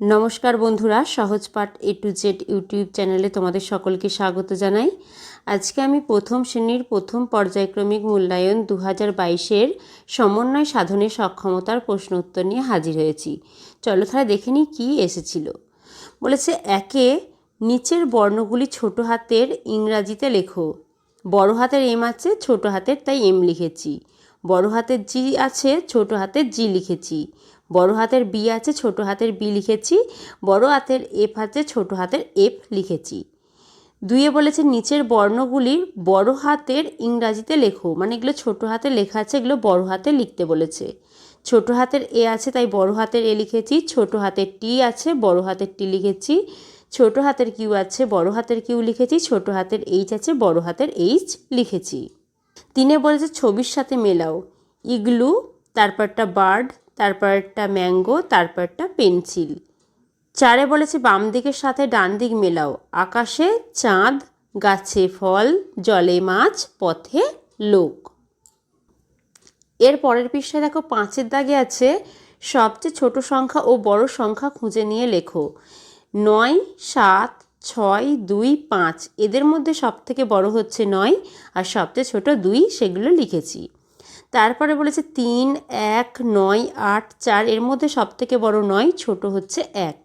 নমস্কার বন্ধুরা, সহজ পাঠ এ টু জেড ইউটিউব চ্যানেলে তোমাদের সকলকে স্বাগত জানাই। আজকে আমি প্রথম শ্রেণির প্রথম পর্যায়ক্রমিক মূল্যায়ন দু হাজার বাইশের সমন্বয় সাধনে সক্ষমতার প্রশ্ন উত্তর নিয়ে হাজির হয়েছি। চলো তাহলে দেখে নিই কী এসেছিল। বলেছে, একে নিচের বর্ণগুলি ছোট হাতের ইংরাজিতে লেখো। বড় হাতের এম আছে, ছোট হাতের তাই এম লিখেছি। বড় হাতের জি আছে, ছোট হাতের জি লিখেছি। বড় হাতের বি আছে, ছোট হাতের বি লিখেছি, বড় হাতের এফ আছে, ছোট হাতের এফ লিখেছি। দুইয়ে বলেছে, নিচের বর্ণগুলি বড় হাতের ইংরাজিতে লেখো মানে এগুলো ছোট হাতে লেখা আছে, এগুলো বড় হাতে লিখতে বলেছে। ছোট হাতের এ আছে, তাই বড় হাতের এ লিখেছি, ছোট হাতের টি আছে, বড় হাতের টি লিখেছি, ছোট হাতের কিউ আছে, বড় হাতের কিউ লিখেছি, ছোট হাতের এইচ আছে, বড় হাতের এইচ লিখেছি। তিনে বলেছে, ছবির সাথে মেলাও, ইগলু, তারপরটা বার্ড তারপরটা ম্যাঙ্গো, তারপরটা পেন্সিল। চারে বলেছে, বাম দিকের সাথে ডান দিক মেলাও। আকাশে চাঁদ, গাছে ফল, জলে মাছ, পথে লোক। এর পরের পৃষ্ঠায় দেখো, পাঁচের দাগে আছে, সবচেয়ে ছোট সংখ্যা ও বড় সংখ্যা খুঁজে নিয়ে লেখো। নয়, সাত, ছয়, দুই, পাঁচ। এদের মধ্যে সব থেকে বড় হচ্ছে নয়, আর সবচেয়ে ছোট দুই, সেগুলো লিখেছি। তারপরে বলেছে তিন, এক, নয়, আট, চার, এর মধ্যে সব থেকে বড় নয়, ছোট হচ্ছে এক।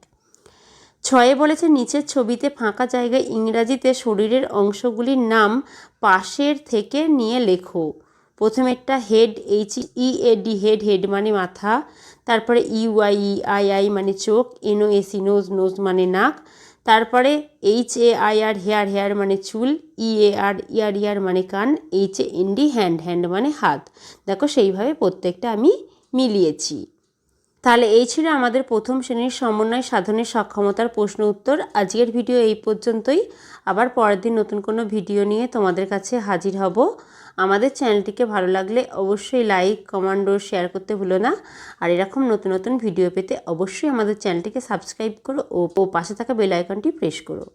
ছয়ে বলেছে, নিচের ছবিতে ফাঁকা জায়গায় ইংরাজিতে শরীরের অংশগুলির নাম পাশের থেকে নিয়ে লেখো। প্রথমেরটা head, H, E, A, D, head head মানে মাথা। তারপরে ইউআই আই আই মানে চোখ। এনও এসি নোজ নোজ মানে নাক। তারপরে H A I R hair hair মানে চুল E A R ear ear মানে কান H A N D hand hand মানে হাত। দেখো সেইভাবে প্রত্যেকটা আমি মিলিয়েছি। তাহলে এই ছিল আমাদের প্রথম শ্রেণির সমন্বয় সাধনের সক্ষমতার প্রশ্ন উত্তর। আজকের ভিডিও এই পর্যন্তই। আবার পরের দিন নতুন কোনো ভিডিও নিয়ে তোমাদের কাছে হাজির হব। আমাদের চ্যানেলটিকে ভালো লাগলে অবশ্যই লাইক, কমেন্ট ও শেয়ার করতে ভুলো না। আর এরকম নতুন নতুন ভিডিও পেতে অবশ্যই আমাদের চ্যানেলটিকে সাবস্ক্রাইব করো ও পাশে থাকা বেল আইকনটি প্রেস করো।